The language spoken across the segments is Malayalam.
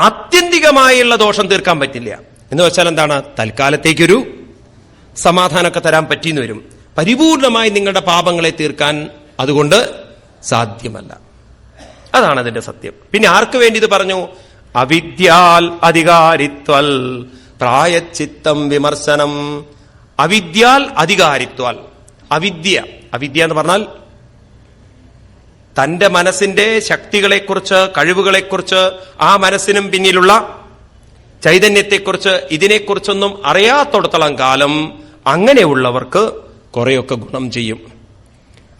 ആത്യന്തികമായുള്ള ദോഷം തീർക്കാൻ പറ്റില്ല. എന്ന് വെച്ചാൽ എന്താണ്? തൽക്കാലത്തേക്കൊരു സമാധാനമൊക്കെ തരാൻ പറ്റിയെന്ന് വരും. പരിപൂർണമായി നിങ്ങളുടെ പാപങ്ങളെ തീർക്കാൻ അതുകൊണ്ട് സാധ്യമല്ല. അതാണ് അതിന്റെ സത്യം. പിന്നെ ആർക്ക് വേണ്ടി ഇത് പറഞ്ഞു? അവിദ്യാൽ അധികാരിത്വൽ പ്രായച്ചിത്തം വിമർശനം. അവിദ്യാൽ അധികാരിത്വാൽ. അവിദ്യ. അവിദ്യ എന്ന് പറഞ്ഞാൽ തന്റെ മനസ്സിന്റെ ശക്തികളെക്കുറിച്ച് കഴിവുകളെക്കുറിച്ച് ആ മനസ്സിനും പിന്നിലുള്ള ചൈതന്യത്തെക്കുറിച്ച് ഇതിനെക്കുറിച്ചൊന്നും അറിയാത്തടത്തോളം കാലം അങ്ങനെയുള്ളവർക്ക് കുറെയൊക്കെ ഗുണം ചെയ്യും.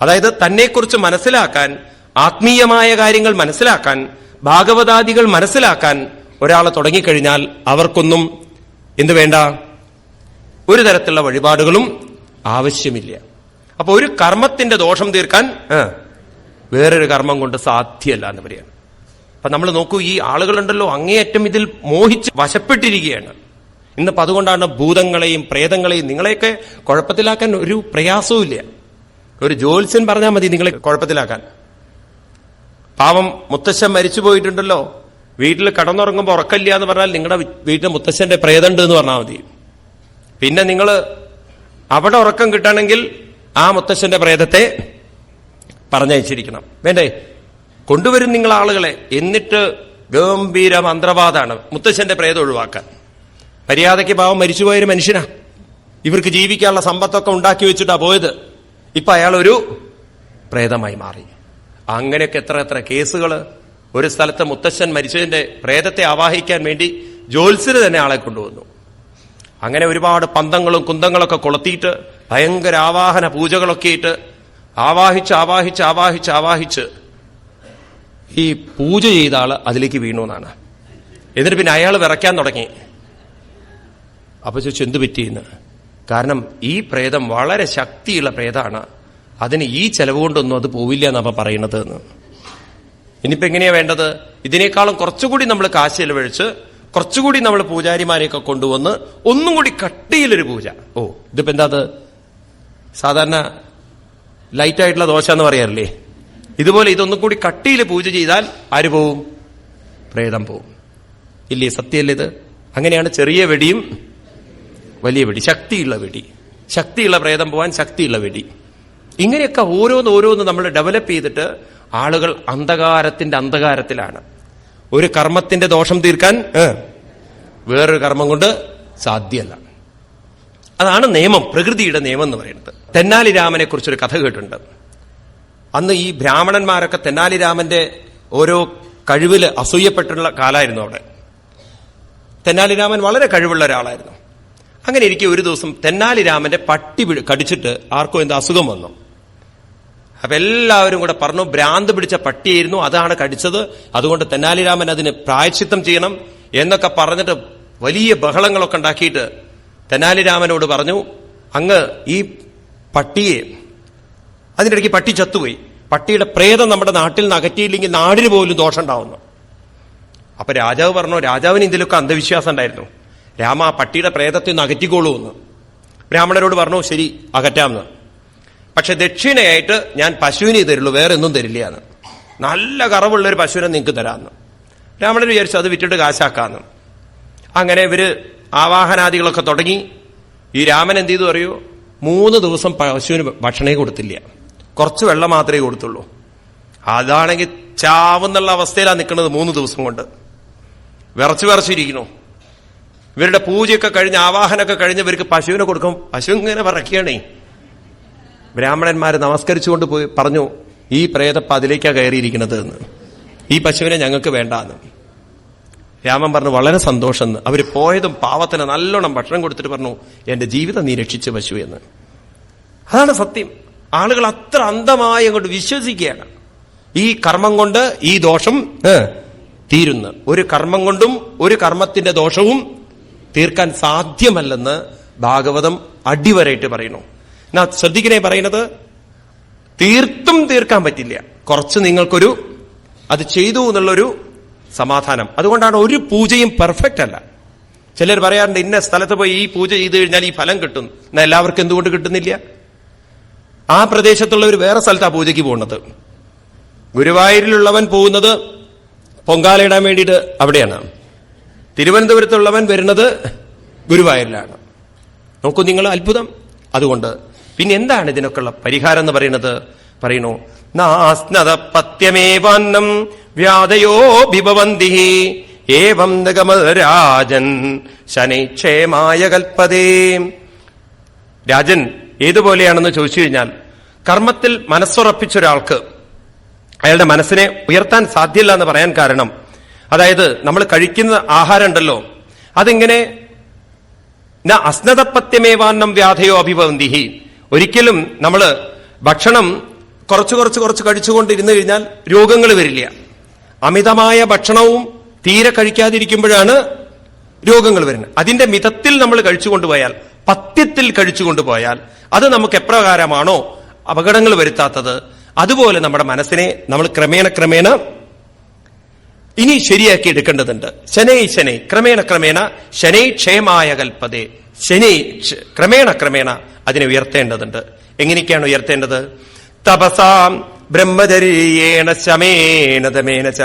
അതായത് തന്നെക്കുറിച്ച് മനസ്സിലാക്കാൻ ആത്മീയമായ കാര്യങ്ങൾ മനസ്സിലാക്കാൻ ഭാഗവതാദികൾ മനസ്സിലാക്കാൻ ഒരാൾ തുടങ്ങിക്കഴിഞ്ഞാൽ അവർക്കൊന്നും എന്ത് വേണ്ട? ഒരു തരത്തിലുള്ള വഴിപാടുകളും ആവശ്യമില്ല. അപ്പൊ ഒരു കർമ്മത്തിന്റെ ദോഷം തീർക്കാൻ വേറൊരു കർമ്മം കൊണ്ട് സാധ്യമല്ല എന്ന് പറയാണ് അപ്പൊ നമ്മൾ നോക്കൂ ഈ ആളുകളുണ്ടല്ലോ അങ്ങേയറ്റം ഇതിൽ മോഹിച്ച് വശപ്പെട്ടിരിക്കുകയാണ്. ഇന്നിപ്പോ അതുകൊണ്ടാണ് ഭൂതങ്ങളെയും പ്രേതങ്ങളെയും നിങ്ങളെയൊക്കെ കുഴപ്പത്തിലാക്കാൻ ഒരു പ്രയാസവും ഇല്ല. ഒരു ജ്യോത്സ്യൻ പറഞ്ഞാൽ മതി നിങ്ങളെ കുഴപ്പത്തിലാക്കാൻ. പാവം മുത്തശ്ശൻ മരിച്ചു പോയിട്ടുണ്ടല്ലോ. വീട്ടിൽ കടന്നുറങ്ങുമ്പോൾ ഉറക്കല്ല എന്ന് പറഞ്ഞാൽ നിങ്ങളുടെ വീട്ടിൽ മുത്തശ്ശന്റെ പ്രേതമുണ്ട് എന്ന് പറഞ്ഞാൽ മതി. പിന്നെ നിങ്ങൾ അവിടെ ഉറക്കം കിട്ടണമെങ്കിൽ ആ മുത്തശ്ശന്റെ പ്രേതത്തെ പറഞ്ഞയച്ചിരിക്കണം. വേണ്ടേ? കൊണ്ടുവരും നിങ്ങൾ ആളുകളെ എന്നിട്ട് ഗംഭീര മന്ത്രവാദാണ്. മുത്തശ്ശന്റെ പ്രേതം ഒഴിവാക്കാൻ. മര്യാദയ്ക്ക് പാവം മരിച്ചുപോയൊരു മനുഷ്യനാ. ഇവർക്ക് ജീവിക്കാനുള്ള സമ്പത്തൊക്കെ ഉണ്ടാക്കി വെച്ചിട്ടാ പോയത്. ഇപ്പൊ അയാൾ ഒരു പ്രേതമായി മാറി. അങ്ങനെയൊക്കെ എത്ര എത്ര കേസുകൾ ഒരു സ്ഥലത്ത് മുത്തശ്ശൻ മരിച്ചതിന്റെ പ്രേതത്തെ ആവാഹിക്കാൻ വേണ്ടി ജോത്സ്യന് തന്നെ ആളെ കൊണ്ടുവന്നു. അങ്ങനെ ഒരുപാട് പന്തങ്ങളും കുന്തങ്ങളൊക്കെ കൊളുത്തിയിട്ട് ഭയങ്കര ആവാഹന പൂജകളൊക്കെ ഇട്ട് ആവാഹിച്ച് ആവാഹിച്ച് ആവാഹിച്ച് ആവാഹിച്ച്. ഈ പൂജ ചെയ്ത ആൾ അതിലേക്ക് വീണു എന്നാണ്. എന്നിട്ട് പിന്നെ അയാൾ വിറയ്ക്കാൻ തുടങ്ങി. അപ്പൊ ചോദിച്ചു എന്ത് പറ്റിയെന്ന് കാരണം ഈ പ്രേതം വളരെ ശക്തിയുള്ള പ്രേതാണ്. അതിന് ഈ ചെലവ് കൊണ്ടൊന്നും അത് പോവില്ല എന്നപ്പ പറയണത് എന്ന്. ഇനിയിപ്പോ എങ്ങനെയാ വേണ്ടത്? ഇതിനേക്കാളും കുറച്ചുകൂടി നമ്മൾ കാശ് ചെലവഴിച്ച് കുറച്ചുകൂടി നമ്മൾ പൂജാരിമാരെയൊക്കെ കൊണ്ടുവന്ന് ഒന്നും കൂടി കട്ടിയിലൊരു പൂജ. ഓ ഇതിപ്പോ എന്താ സാധാരണ ലൈറ്റ് ആയിട്ടുള്ള ദോശ എന്ന് പറയാറില്ലേ? ഇതുപോലെ ഇതൊന്നും കൂടി കട്ടിയിൽ പൂജ ചെയ്താൽ ആര് പോവും? പ്രേതം പോവും. ഇല്ലേ സത്യമല്ലേ ഇത്? അങ്ങനെയാണ് ചെറിയ വെടിയും വലിയ വെടി. ശക്തിയുള്ള വെടി. ശക്തിയുള്ള പ്രേതം പോവാൻ ശക്തിയുള്ള വെടി. ഇങ്ങനെയൊക്കെ ഓരോന്ന് ഓരോന്ന് നമ്മൾ ഡെവലപ്പ് ചെയ്തിട്ട് ആളുകൾ അന്ധകാരത്തിന്റെ അന്ധകാരത്തിലാണ്. ഒരു കർമ്മത്തിന്റെ ദോഷം തീർക്കാൻ വേറൊരു കർമ്മം കൊണ്ട് സാധ്യമല്ല അതാണ് നിയമം പ്രകൃതിയുടെ നിയമം എന്ന് പറയുന്നത്. തെന്നാലി രാമനെ കുറിച്ചൊരു കഥ കേട്ടിട്ടുണ്ട്. അന്ന് ഈ ബ്രാഹ്മണന്മാരൊക്കെ തെന്നാലി രാമന്റെ ഓരോ കഴിവിൽ അസൂയപ്പെട്ടുള്ള കാലായിരുന്നു അവിടെ. തെന്നാലിരാമൻ വളരെ കഴിവുള്ള ഒരാളായിരുന്നു. അങ്ങനെ ഇരിക്കെ ഒരു ദിവസം തെന്നാലിരാമന്റെ പട്ടി പിടി- കടിച്ചിട്ട് ആർക്കോ എന്ത് അസുഖം വന്നു. അപ്പൊ എല്ലാവരും കൂടെ പറഞ്ഞു ഭ്രാന്ത് പിടിച്ച പട്ടിയായിരുന്നു അതാണ് കടിച്ചത്. അതുകൊണ്ട് തെന്നാലിരാമൻ അതിന് പ്രായച്ചിത്തം ചെയ്യണം എന്നൊക്കെ പറഞ്ഞിട്ട് വലിയ ബഹളങ്ങളൊക്കെ ഉണ്ടാക്കിയിട്ട് തെന്നാലിരാമനോട് പറഞ്ഞു അങ്ങ് ഈ പട്ടിയെ. അതിന്റെ ഇടയ്ക്ക് പട്ടി ചത്തുപോയി. പട്ടിയുടെ പ്രേതം നമ്മുടെ നാട്ടിൽ നിന്ന് അകറ്റിയില്ലെങ്കിൽ നാടിന് പോലും ദോഷം ഉണ്ടാവുന്നു അപ്പൊ രാജാവ് പറഞ്ഞു രാജാവിന് ഇതിലൊക്കെ അന്ധവിശ്വാസം ഉണ്ടായിരുന്നു. രാമ ആ പട്ടിയുടെ പ്രേതത്തെ ഒന്ന് അകറ്റിക്കോളൂ എന്ന്. ബ്രാഹ്മണരോട് പറഞ്ഞു ശരി അകറ്റാമെന്ന്. പക്ഷെ ദക്ഷിണയായിട്ട് ഞാൻ പശുവിനെ തരുള്ളൂ വേറെ ഒന്നും തരില്ല എന്ന്. നല്ല കറവുള്ള ഒരു പശുവിനെ നിങ്ങൾക്ക് തരാമെന്ന്. ബ്രാഹ്മണർ വിചാരിച്ചു അത് വിറ്റിട്ട് കാശാക്കാന്ന് അങ്ങനെ ഇവർ ആവാഹനാദികളൊക്കെ തുടങ്ങി. ഈ രാമൻ എന്ത് ചെയ്തു അറിയോ? മൂന്ന് ദിവസം പശുവിന് ഭക്ഷണേ കൊടുത്തില്ല. കുറച്ച് വെള്ളം മാത്രമേ കൊടുത്തുള്ളൂ. അതാണെങ്കിൽ ചാവുന്നുള്ള അവസ്ഥയിലാണ് നിൽക്കുന്നത് മൂന്ന് ദിവസം കൊണ്ട്. വിറച്ചു വിറച്ചിരിക്കുന്നു. ഇവരുടെ പൂജയൊക്കെ കഴിഞ്ഞ് ആവാഹനമൊക്കെ കഴിഞ്ഞ് ഇവർക്ക് പശുവിനെ കൊടുക്കും. പശു ഇങ്ങനെ പറക്കുകയാണേ ബ്രാഹ്മണന്മാർ നമസ്കരിച്ചുകൊണ്ട് പോയി പറഞ്ഞു ഈ പ്രേതപ്പ അതിലേക്കാണ് കയറിയിരിക്കുന്നത് എന്ന്. ഈ പശുവിനെ ഞങ്ങൾക്ക് വേണ്ടാന്ന്. രാമൻ പറഞ്ഞു വളരെ സന്തോഷം അവർ പോയതും പാവത്തിന് നല്ലോണം ഭക്ഷണം കൊടുത്തിട്ട് പറഞ്ഞു എന്റെ ജീവിതം നീ രക്ഷിച്ച പശു എന്ന്. അതാണ് സത്യം. ആളുകൾ അത്ര അന്ധമായി അങ്ങോട്ട് വിശ്വസിക്കുകയാണ്. ഈ കർമ്മം കൊണ്ട് ഈ ദോഷം തീരുന്ന തീരുന്നു. ഒരു കർമ്മം കൊണ്ടും ഒരു കർമ്മത്തിന്റെ ദോഷവും തീർക്കാൻ സാധ്യമല്ലെന്ന് ഭാഗവതം അടിവരായിട്ട് പറയുന്നു. എന്നാ ശ്രദ്ധിക്കണേ പറയുന്നത് തീർത്തും തീർക്കാൻ പറ്റില്ല. കുറച്ച് നിങ്ങൾക്കൊരു അത് ചെയ്തു എന്നുള്ളൊരു സമാധാനം. അതുകൊണ്ടാണ് ഒരു പൂജയും പെർഫെക്റ്റ് അല്ല. ചിലർ പറയാറുണ്ട് ഇന്ന സ്ഥലത്ത് പോയി ഈ പൂജ ചെയ്ത് കഴിഞ്ഞാൽ ഈ ഫലം കിട്ടും. എന്നാൽ എല്ലാവർക്കും എന്തുകൊണ്ട് കിട്ടുന്നില്ല? ആ പ്രദേശത്തുള്ളവർ വേറെ സ്ഥലത്താണ് പൂജയ്ക്ക് പോകുന്നത്. ഗുരുവായൂരിലുള്ളവൻ പോകുന്നത് പൊങ്കാല ഇടാൻ വേണ്ടിയിട്ട് അവിടെയാണ്. തിരുവനന്തപുരത്തുള്ളവൻ വരുന്നത് ഗുരുവായൂരിലാണ്. നോക്കൂ നിങ്ങൾ അത്ഭുതം. അതുകൊണ്ട് പിന്നെ എന്താണ് ഇതിനൊക്കെയുള്ള പരിഹാരം എന്ന് പറയുന്നത്? പറയുന്നു നാസ്നത പത്യമേവാന്നം വ്യാധയോ വിഭവന്തി ഏവം രാജൻ ശനിക്ഷേമായ കൽപ്പതേ. രാജൻ ഏതുപോലെയാണെന്ന് ചോദിച്ചു കഴിഞ്ഞാൽ കർമ്മത്തിൽ മനസ്സുറപ്പിച്ച ഒരാൾക്ക് അയാളുടെ മനസ്സിനെ ഉയർത്താൻ സാധ്യല്ല എന്ന് പറയാൻ കാരണം അതായത് നമ്മൾ കഴിക്കുന്ന ആഹാരം ഉണ്ടല്ലോ അതിങ്ങനെ അസ്നതപ്പത്യമേവാന്നം വ്യാധയോ അഭിഭവന്തിഹി ഒരിക്കലും നമ്മൾ ഭക്ഷണം കുറച്ച് കുറച്ച് കുറച്ച് കഴിച്ചുകൊണ്ടിരുന്നു കഴിഞ്ഞാൽ രോഗങ്ങൾ വരില്ല. അമിതമായ ഭക്ഷണവും തീരെ കഴിക്കാതിരിക്കുമ്പോഴാണ് രോഗങ്ങൾ വരുന്നത്. അതിന്റെ മിതത്തിൽ നമ്മൾ കഴിച്ചു കൊണ്ടുപോയാൽ പത്യത്തിൽ കഴിച്ചു കൊണ്ടുപോയാൽ അത് നമുക്ക് എപ്രകാരമാണോ അപകടങ്ങൾ വരുത്താത്തത്? അതുപോലെ നമ്മുടെ മനസ്സിനെ നമ്മൾ ക്രമേണ ക്രമേണ ഇനി ശരിയാക്കി എടുക്കേണ്ടതുണ്ട്. ശനൈ ശനൈ ക്രമേണ ക്രമേണ ശനൈ ക്ഷേമായ കൽപ്പതേ. ശനി ക്രമേണ ക്രമേണ അതിനെ ഉയർത്തേണ്ടതുണ്ട്. എങ്ങനെയൊക്കെയാണ് ഉയർത്തേണ്ടത്? തപസാം ബ്രഹ്മചര്യേണ ശമേന തമേന ച.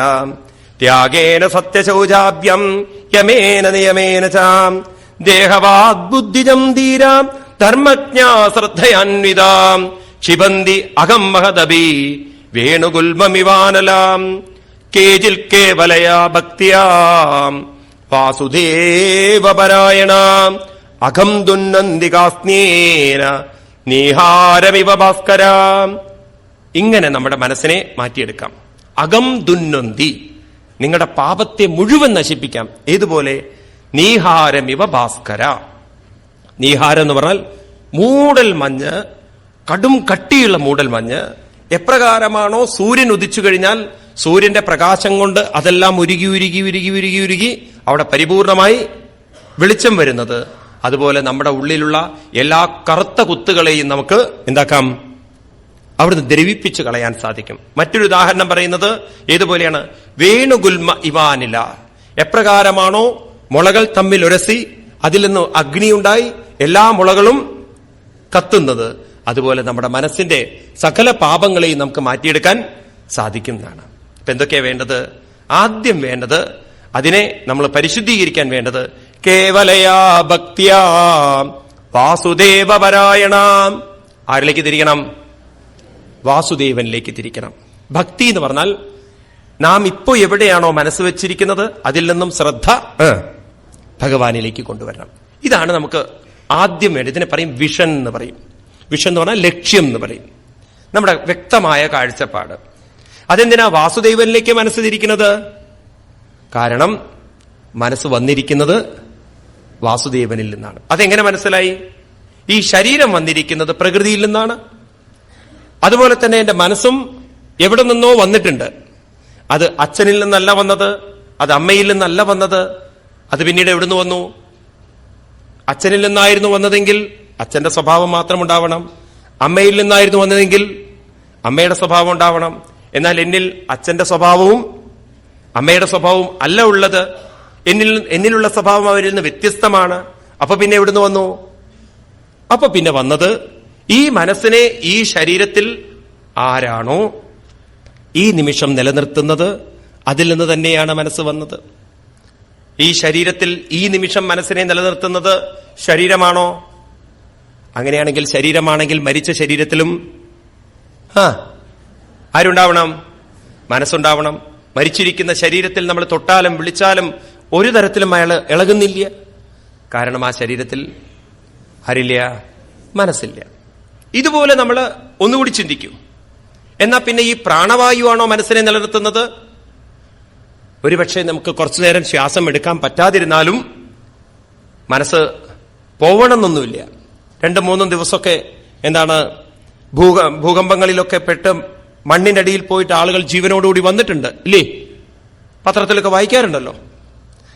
ത്യാഗേന സത്യശൗചാഭ്യം യമേന നിയമേന ച. ദേഹവാദ് ബുദ്ധിജം ധീരാം ധർമ്മജ്ഞാ ശ്രദ്ധയാൻവിതാം ക്ഷിപന്തി അഹം മഹദബി വേണുഗുൽമമിവാനലാം. കേജിൽ കേവലയാ ഭക്തിയാം. വാസുദേവപരായണ അഖം ദുന്നന്തികാസ്നേന നീഹാരമിവ ഭാസ്കരാം. ഇങ്ങനെ നമ്മുടെ മനസ്സിനെ മാറ്റിയെടുക്കാം. അകം ദുന്നൊന്തി. നിങ്ങളുടെ പാപത്തെ മുഴുവൻ നശിപ്പിക്കാം. ഏതുപോലെ? നീഹാരമിവ ഭാസ്കര. നീഹാരം എന്ന് പറഞ്ഞാൽ മൂടൽ മഞ്ഞ് കടും കട്ടിയുള്ള മൂടൽ മഞ്ഞ്. എപ്രകാരമാണോ സൂര്യൻ ഉദിച്ചു കഴിഞ്ഞാൽ സൂര്യന്റെ പ്രകാശം കൊണ്ട് അതെല്ലാം ഉരുകി ഉരുകി ഉരുകി ഉരുകി ഉരുകി അവിടെ പരിപൂർണമായി വെളിച്ചം വരുന്നത്. അതുപോലെ നമ്മുടെ ഉള്ളിലുള്ള എല്ലാ കറുത്ത കുത്തുകളെയും നമുക്ക് എന്താക്കാം? അവിടുന്ന് ദ്രവിപ്പിച്ച് കളയാൻ സാധിക്കും. മറ്റൊരു ഉദാഹരണം പറയുന്നത് ഏതുപോലെയാണ്? വേണുഗുൽമ ഇവാനില. എപ്രകാരമാണോ മുളകൾ തമ്മിൽ ഉരസി അതിൽ നിന്ന് അഗ്നിയുണ്ടായി എല്ലാ മുളകളും കത്തുന്നത്. അതുപോലെ നമ്മുടെ മനസ്സിന്റെ സകല പാപങ്ങളെയും നമുക്ക് മാറ്റിയെടുക്കാൻ സാധിക്കുന്നതാണ്. ഇപ്പൊ എന്തൊക്കെയാ വേണ്ടത്? ആദ്യം വേണ്ടത് അതിനെ നമ്മൾ പരിശുദ്ധീകരിക്കാൻ വേണ്ടത് കേവലയാ ഭക്തിയാ വാസുദേവപരായണ ആരിലേക്ക് തിരിക്കണം വാസുദേവനിലേക്ക് തിരിക്കണം. ഭക്തി എന്ന് പറഞ്ഞാൽ നാം ഇപ്പോ എവിടെയാണോ മനസ്സ് വെച്ചിരിക്കുന്നത് അതിൽ നിന്നും ശ്രദ്ധ ഭഗവാനിലേക്ക് കൊണ്ടുവരണം. ഇതാണ് നമുക്ക് ആദ്യം വേണ്ടി ഇതിനെ പറയും വിഷൻ എന്ന് പറയും. വിഷൻ എന്ന് പറഞ്ഞാൽ ലക്ഷ്യം എന്ന് പറയും. നമ്മുടെ വ്യക്തമായ കാഴ്ചപ്പാട്. അതെന്തിനാ വാസുദേവനിലേക്ക് മനസ്സ് തിരിക്കുന്നത്? കാരണം മനസ്സ് വന്നിരിക്കുന്നത് വാസുദേവനിൽ നിന്നാണ്. അതെങ്ങനെ മനസ്സിലായി? ഈ ശരീരം വന്നിരിക്കുന്നത് പ്രകൃതിയിൽ നിന്നാണ്. അതുപോലെ തന്നെ എന്റെ മനസ്സും എവിടെ നിന്നോ വന്നിട്ടുണ്ട്. അത് അച്ഛനിൽ നിന്നല്ല വന്നത് അത് അമ്മയിൽ നിന്നല്ല വന്നത് അത് പിന്നീട് എവിടുന്ന് വന്നു? അച്ഛനിൽ നിന്നായിരുന്നു വന്നതെങ്കിൽ അച്ഛന്റെ സ്വഭാവം മാത്രം ഉണ്ടാവണം. അമ്മയിൽ നിന്നായിരുന്നു വന്നതെങ്കിൽ അമ്മയുടെ സ്വഭാവം ഉണ്ടാവണം. എന്നാൽ എന്നിൽ അച്ഛന്റെ സ്വഭാവവും അമ്മയുടെ സ്വഭാവവും അല്ല ഉള്ളത്. എന്നിൽ എന്നിലുള്ള സ്വഭാവം അവരിൽ നിന്ന് വ്യത്യസ്തമാണ്. അപ്പൊ പിന്നെ എവിടുന്ന് വന്നു? അപ്പൊ പിന്നെ വന്നത് ഈ മനസ്സിനെ ഈ ശരീരത്തിൽ ആരാണോ ഈ നിമിഷം നിലനിർത്തുന്നത് അതിൽ നിന്ന് തന്നെയാണ് മനസ്സ് വന്നത്. ഈ ശരീരത്തിൽ ഈ നിമിഷം മനസ്സിനെ നിലനിർത്തുന്നത് ശരീരമാണോ? അങ്ങനെയാണെങ്കിൽ ശരീരമാണെങ്കിൽ മരിച്ച ശരീരത്തിലും ആ ആരുണ്ടാവണം? മനസ്സുണ്ടാവണം. മരിച്ചിരിക്കുന്ന ശരീരത്തിൽ നമ്മൾ തൊട്ടാലും വിളിച്ചാലും ഒരു തരത്തിലും അയാൾ ഇളകുന്നില്ല. കാരണം ആ ശരീരത്തിൽ ആരില്ല മനസ്സില്ല. ഇതുപോലെ നമ്മൾ ഒന്നുകൂടി ചിന്തിക്കും. എന്നാൽ പിന്നെ ഈ പ്രാണവായുവാണോ മനസ്സിനെ നിലനിർത്തുന്നത്? ഒരുപക്ഷെ നമുക്ക് കുറച്ചു നേരം ശ്വാസം എടുക്കാൻ പറ്റാതിരുന്നാലും മനസ്സ് പോവണമെന്നൊന്നുമില്ല. രണ്ടും മൂന്നും ദിവസമൊക്കെ എന്താണ് ഭൂക ഭൂകമ്പങ്ങളിലൊക്കെ പെട്ട് മണ്ണിന്റെ അടിയിൽ പോയിട്ട് ആളുകൾ ജീവനോടുകൂടി വന്നിട്ടുണ്ട് ഇല്ലേ? പത്രത്തിലൊക്കെ വായിക്കാറുണ്ടല്ലോ.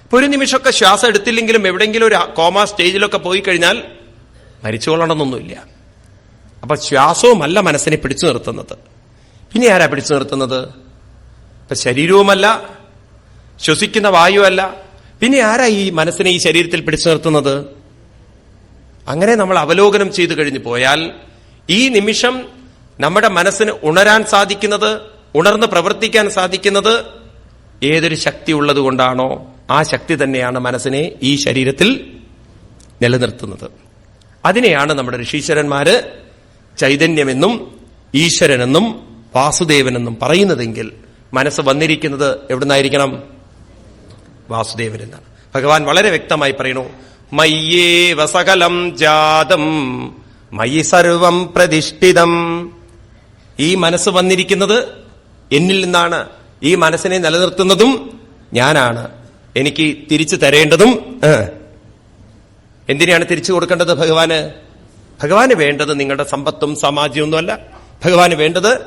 ഇപ്പൊ ഒരു നിമിഷമൊക്കെ ശ്വാസം എടുത്തില്ലെങ്കിലും എവിടെയെങ്കിലും ഒരു കോമ സ്റ്റേജിലൊക്കെ പോയി കഴിഞ്ഞാൽ മരിച്ചുകൊള്ളണമെന്നൊന്നുമില്ല അപ്പൊ ശ്വാസവുമല്ല മനസ്സിനെ പിടിച്ചു നിർത്തുന്നത്. പിന്നെ ആരാ പിടിച്ചു നിർത്തുന്നത്? ഇപ്പൊ ശരീരവുമല്ല ശ്വസിക്കുന്ന വായുവല്ല. പിന്നെ ആരാ ഈ മനസ്സിനെ ഈ ശരീരത്തിൽ പിടിച്ചു നിർത്തുന്നത്? അങ്ങനെ നമ്മൾ അവലോകനം ചെയ്തു കഴിഞ്ഞു പോയാൽ ഈ നിമിഷം നമ്മുടെ മനസ്സിന് ഉണരാൻ സാധിക്കുന്നത് ഉണർന്ന് പ്രവർത്തിക്കാൻ സാധിക്കുന്നത് ഏതൊരു ശക്തി ഉള്ളത് കൊണ്ടാണോ ആ ശക്തി തന്നെയാണ് മനസ്സിനെ ഈ ശരീരത്തിൽ നിലനിർത്തുന്നത്. അതിനെയാണ് നമ്മുടെ ഋഷീശ്വരന്മാര് ചൈതന്യമെന്നും ഈശ്വരനെന്നും വാസുദേവനെന്നും പറയുന്നതെങ്കിൽ മനസ്സ് വന്നിരിക്കുന്നത് എവിടുന്നായിരിക്കണം? വാസുദേവൻ എന്നാണ് ഭഗവാൻ വളരെ വ്യക്തമായി പറയുന്നു മയ്യേ വസകലം ജാതം മയി സർവം പ്രതിഷ്ഠിതം. ഈ മനസ്സ് വന്നിരിക്കുന്നത് എന്നിൽ നിന്നാണ്. ഈ മനസ്സിനെ നിലനിർത്തുന്നതും ഞാനാണ്. എനിക്ക് തിരിച്ചു തരേണ്ടതും. എന്തിനാണ് തിരിച്ചു കൊടുക്കേണ്ടത് ഭഗവാന്? ഭഗവാന് വേണ്ടത് നിങ്ങളുടെ സമ്പത്തും സമാജ്യമൊന്നുമല്ല ഭഗവാന് വേണ്ടത്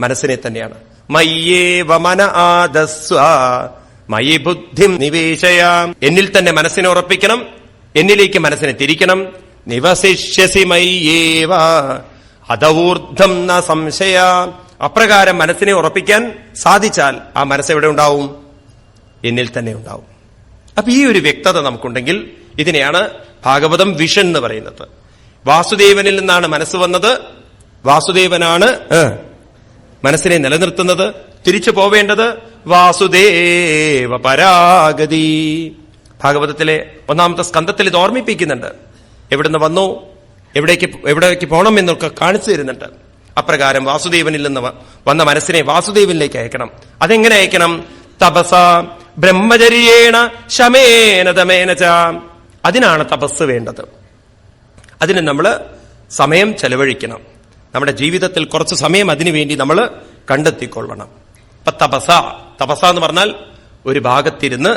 മനസ്സിനെ തന്നെയാണ്. മയ്യേവ മന ആദസ്വ. മയി ബുദ്ധി നിവേശയാം. എന്നിൽ തന്നെ മനസ്സിനെ ഉറപ്പിക്കണം. എന്നിലേക്ക് മനസ്സിനെ തിരിക്കണം. നിവസിഷ്യസി മയ്യേവ അതഊർദ്ധം ന സംശയ. അപ്രകാരം മനസ്സിനെ ഉറപ്പിക്കാൻ സാധിച്ചാൽ ആ മനസ്സ് എവിടെ ഉണ്ടാവും? എന്നിൽ തന്നെ ഉണ്ടാവും. അപ്പൊ ഈ ഒരു വ്യക്തത നമുക്കുണ്ടെങ്കിൽ ഇതിനെയാണ് ഭാഗവതം വിഷൻ എന്ന് പറയുന്നത്. വാസുദേവനിൽ നിന്നാണ് മനസ്സ് വന്നത്. വാസുദേവനാണ് മനസ്സിനെ നിലനിർത്തുന്നത്. തിരിച്ചു പോവേണ്ടത് വാസുദേവ പരാഗതി. ഭാഗവതത്തിലെ ഒന്നാമത്തെ സ്കന്ധത്തിൽ ഇത് ഓർമ്മിപ്പിക്കുന്നുണ്ട്. എവിടുന്ന് വന്നു എവിടേക്ക് എവിടേക്ക് പോകണം എന്നൊക്കെ കാണിച്ചു തരുന്നുണ്ട്. അപ്രകാരം വാസുദേവനിൽ നിന്ന് വന്ന മനസ്സിനെ വാസുദേവനിലേക്ക് അയക്കണം. അതെങ്ങനെ അയക്കണം? തപസ ബ്രഹ്മചര്യേണ ശമേന ദമേന അതിനാണ് തപസ് വേണ്ടത്. അതിന് നമ്മൾ സമയം ചെലവഴിക്കണം. നമ്മുടെ ജീവിതത്തിൽ കുറച്ച് സമയം അതിനുവേണ്ടി നമ്മൾ കണ്ടെത്തിക്കൊള്ളണം. ഇപ്പൊ തപസ. തപസ എന്ന് പറഞ്ഞാൽ ഒരു ഭാഗത്തിരുന്ന്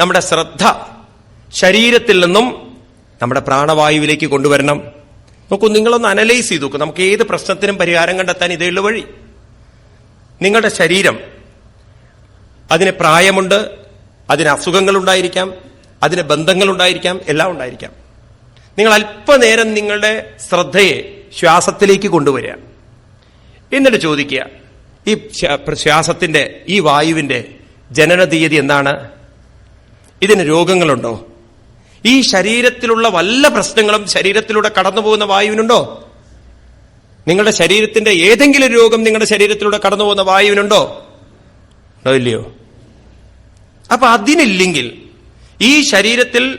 നമ്മുടെ ശ്രദ്ധ ശരീരത്തിൽ നിന്നും നമ്മുടെ പ്രാണവായുവിലേക്ക് കൊണ്ടുവരണം. നോക്കൂ നിങ്ങളൊന്ന് അനലൈസ് ചെയ്ത് നോക്കൂ. നമുക്ക് ഏത് പ്രശ്നത്തിനും പരിഹാരം കണ്ടെത്താൻ ഇതേ ഉള്ള വഴി. നിങ്ങളുടെ ശരീരം അതിന് പ്രായമുണ്ട് അതിന് അസുഖങ്ങളുണ്ടായിരിക്കാം അതിന് ബന്ധങ്ങളുണ്ടായിരിക്കാം എല്ലാം ഉണ്ടായിരിക്കാം. നിങ്ങൾ അല്പനേരം നിങ്ങളുടെ ശ്രദ്ധയെ ശ്വാസത്തിലേക്ക് കൊണ്ടുവരിക. എന്നിട്ട് ചോദിക്കുക ഈ ശ്വാ- ശ്വാസത്തിന്റെ ഈ വായുവിന്റെ ജനന തീയതി എന്താണ്? ഇതിന് രോഗങ്ങളുണ്ടോ? ഈ ശരീരത്തിലുള്ള വല്ല പ്രശ്നങ്ങളും ശരീരത്തിലൂടെ കടന്നു പോകുന്ന വായുവിനുണ്ടോ? നിങ്ങളുടെ ശരീരത്തിന്റെ ഏതെങ്കിലും രോഗം നിങ്ങളുടെ ശരീരത്തിലൂടെ കടന്നു പോകുന്ന വായുവിനുണ്ടോ ഇല്ലയോ? അപ്പൊ അതിനില്ലെങ്കിൽ ഈ ശരീരത്തിൽ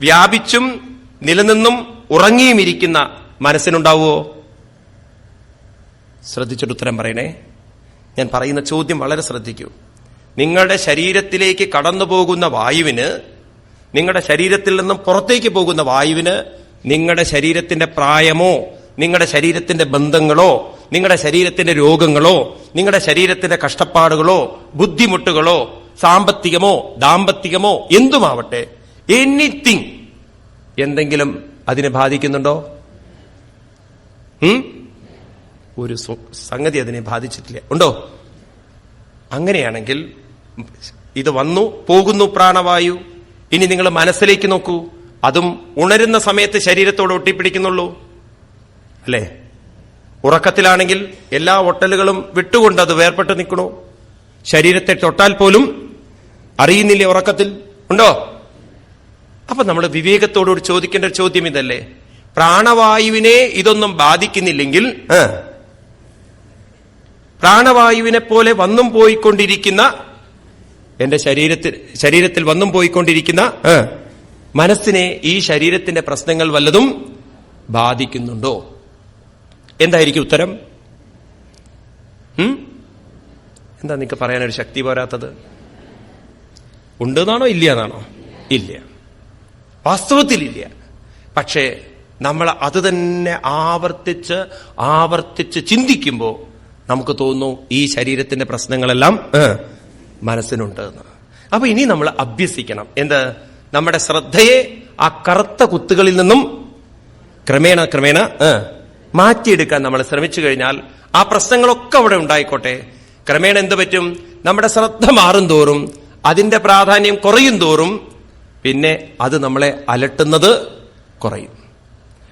വ്യാപിച്ചും നിലനിന്നും ഉറങ്ങിയും ഇരിക്കുന്ന മനസ്സിനുണ്ടാവുമോ ശ്രദ്ധിച്ചിട്ട് ഉത്തരം പറയണേ. ഞാൻ പറയുന്ന ചോദ്യം വളരെ ശ്രദ്ധിക്കൂ. നിങ്ങളുടെ ശരീരത്തിലേക്ക് കടന്നു പോകുന്ന വായുവിന് നിങ്ങളുടെ ശരീരത്തിൽ നിന്നും പുറത്തേക്ക് പോകുന്ന വായുവിന് നിങ്ങളുടെ ശരീരത്തിന്റെ പ്രായമോ നിങ്ങളുടെ ശരീരത്തിന്റെ ബന്ധങ്ങളോ നിങ്ങളുടെ ശരീരത്തിന്റെ രോഗങ്ങളോ നിങ്ങളുടെ ശരീരത്തിന്റെ കഷ്ടപ്പാടുകളോ ബുദ്ധിമുട്ടുകളോ സാമ്പത്തികമോ ദാമ്പത്തികമോ എന്തുമാവട്ടെ എനിത്തിങ് എന്തെങ്കിലും അതിനെ ബാധിക്കുന്നുണ്ടോ? ഒരു സംഗതി അതിനെ ബാധിച്ചിട്ടില്ല. ഉണ്ടോ? അങ്ങനെയാണെങ്കിൽ ഇത് വന്നു പോകുന്നു പ്രാണവായു. ഇനി നിങ്ങൾ മനസ്സിലേക്ക് നോക്കൂ. അതും ഉണരുന്ന സമയത്ത് ശരീരത്തോട് ഒട്ടിപ്പിടിക്കുന്നുള്ളൂ. അല്ലേ? ഉറക്കത്തിലാണെങ്കിൽ എല്ലാ ഒട്ടലുകളും വിട്ടുകൊണ്ട് അത് വേർപെട്ട് നിൽക്കണോ. ശരീരത്തെ തൊട്ടാൽ പോലും അറിയുന്നില്ലേ ഉറക്കത്തിൽ? ഉണ്ടോ? അപ്പൊ നമ്മൾ വിവേകത്തോടുകൂടി ചോദിക്കേണ്ട ഒരു ചോദ്യം ഇതല്ലേ? പ്രാണവായുവിനെ ഇതൊന്നും ബാധിക്കുന്നില്ലെങ്കിൽ പ്രാണവായുവിനെ പോലെ വന്നും പോയിക്കൊണ്ടിരിക്കുന്ന എന്റെ ശരീരത്തിൽ ശരീരത്തിൽ വന്നും പോയിക്കൊണ്ടിരിക്കുന്ന മനസ്സിനെ ഈ ശരീരത്തിന്റെ പ്രശ്നങ്ങൾ വല്ലതും ബാധിക്കുന്നുണ്ടോ? എന്തായിരിക്കും ഉത്തരം? എന്താ നിങ്ങൾക്ക് പറയാനൊരു ശക്തി പോരാത്തത്? ഉണ്ടെന്നാണോ ഇല്ല എന്നാണോ ഇല്ല. വാസ്തവത്തിലില്ല. പക്ഷേ നമ്മൾ അത് തന്നെ ആവർത്തിച്ച് ആവർത്തിച്ച് ചിന്തിക്കുമ്പോൾ നമുക്ക് തോന്നുന്നു ഈ ശരീരത്തിന്റെ പ്രശ്നങ്ങളെല്ലാം മനസ്സിനുണ്ട് എന്ന്. അപ്പൊ ഇനി നമ്മൾ അഭ്യസിക്കണം. എന്ത്? നമ്മുടെ ശ്രദ്ധയെ ആ കറുത്ത കുത്തുകളിൽ നിന്നും ക്രമേണ ക്രമേണ മാറ്റിയെടുക്കാൻ നമ്മൾ ശ്രമിച്ചു കഴിഞ്ഞാൽ ആ പ്രശ്നങ്ങളൊക്കെ അവിടെ ഉണ്ടായിക്കോട്ടെ. ക്രമേണ എന്ത് പറ്റും? നമ്മുടെ ശ്രദ്ധ മാറും തോറും അതിന്റെ പ്രാധാന്യം കുറയും തോറും പിന്നെ അത് നമ്മളെ അലട്ടുന്നത് കുറയും.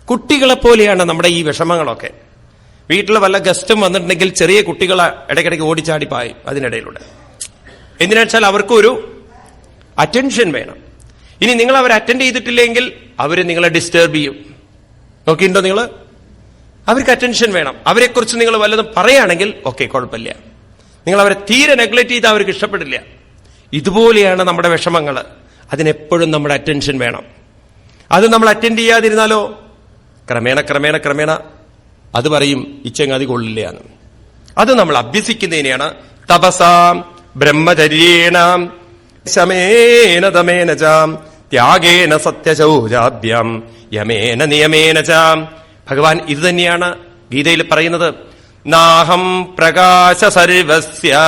കുട്ടികളെപ്പോലെയാണ് നമ്മുടെ ഈ വിഷമങ്ങളൊക്കെ. വീട്ടിൽ വല്ല ഗസ്റ്റും വന്നിട്ടുണ്ടെങ്കിൽ ചെറിയ കുട്ടികളെ ഇടയ്ക്കിടയ്ക്ക് ഓടിച്ചാടി പായും അതിനിടയിലൂടെ. എന്തിനാ വെച്ചാൽ അവർക്കൊരു അറ്റൻഷൻ വേണം. ഇനി നിങ്ങൾ അവരെ അറ്റൻഡ് ചെയ്തിട്ടില്ലെങ്കിൽ അവർ നിങ്ങളെ ഡിസ്റ്റർബ് ചെയ്യും. നോക്കിയിട്ടുണ്ടോ നിങ്ങൾ അവർക്ക് അറ്റൻഷൻ വേണം. അവരെക്കുറിച്ച് നിങ്ങൾ വല്ലതും പറയുകയാണെങ്കിൽ ഓക്കെ കുഴപ്പമില്ല. നിങ്ങൾ അവരെ തീരെ നെഗ്ലക്ട് ചെയ്ത് അവർക്ക് ഇഷ്ടപ്പെടില്ല. ഇതുപോലെയാണ് നമ്മുടെ വിഷമങ്ങൾ അതിനെപ്പോഴും നമ്മുടെ അറ്റൻഷൻ വേണം. അത് നമ്മൾ അറ്റൻഡ് ചെയ്യാതിരുന്നാലോ? ക്രമേണ ക്രമേണ ക്രമേണ. അത് പറയും ഇച്ചങ്ങാതി കൊള്ളില്ലയാണ് അത് നമ്മൾ അഭ്യസിക്കുന്നതിനെയാണ് തപസാം ബ്രഹ്മചര്യേണ. ശമേന തമേന ചാം. ത്യാഗേന സത്യശൗചാഭ്യം. യമേന നിയമേന ചാം. ഭഗവാൻ ഇത് തന്നെയാണ് ഗീതയിൽ പറയുന്നത്. നാഹം പ്രകാശ സർവസ്യ.